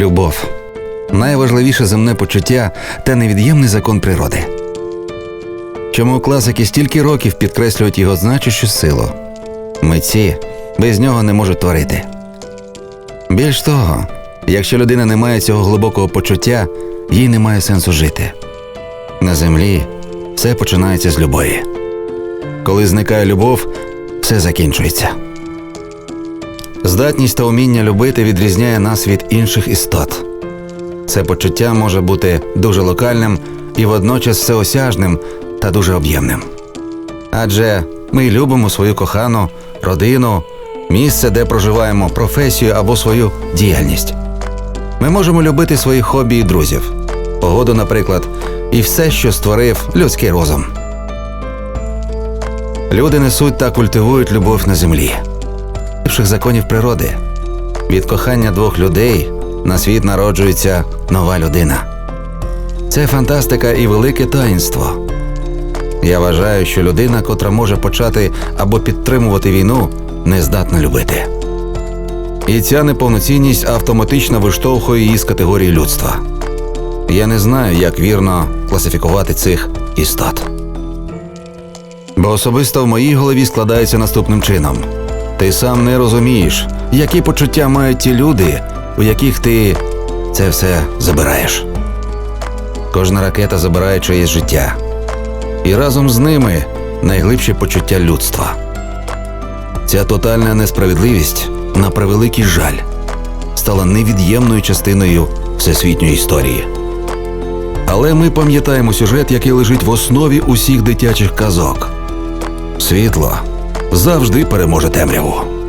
Любов найважливіше земне почуття та невід'ємний закон природи. Чому класики стільки років підкреслюють його значущу силу? Митці без нього не можуть творити. Більш того, якщо людина не має цього глибокого почуття, їй немає сенсу жити. На землі все починається з любові. Коли зникає любов, все закінчується. Здатність та уміння любити відрізняє нас від інших істот. Це почуття може бути дуже локальним і водночас всеосяжним та дуже об'ємним. Адже ми любимо свою кохану, родину, місце, де проживаємо, професію або свою діяльність. Ми можемо любити свої хобі і друзів, погоду, наприклад, і все, що створив людський розум. Люди несуть та культивують любов на землі, перших законів природи. Від кохання двох людей на світ народжується нова людина. Це фантастика і велике таїнство. Я вважаю, що людина, котра може почати або підтримувати війну, не здатна любити. І ця неповноцінність автоматично виштовхує її з категорії людства. Я не знаю, як вірно класифікувати цих істот. Бо особисто в моїй голові складається наступним чином: ти сам не розумієш, які почуття мають ті люди, у яких ти це все забираєш. Кожна ракета забирає чиєсь життя, і разом з ними найглибші почуття людства. Ця тотальна несправедливість, на превеликий жаль, стала невід'ємною частиною всесвітньої історії. Але ми пам'ятаємо сюжет, який лежить в основі усіх дитячих казок. Світло завжди переможе темряву.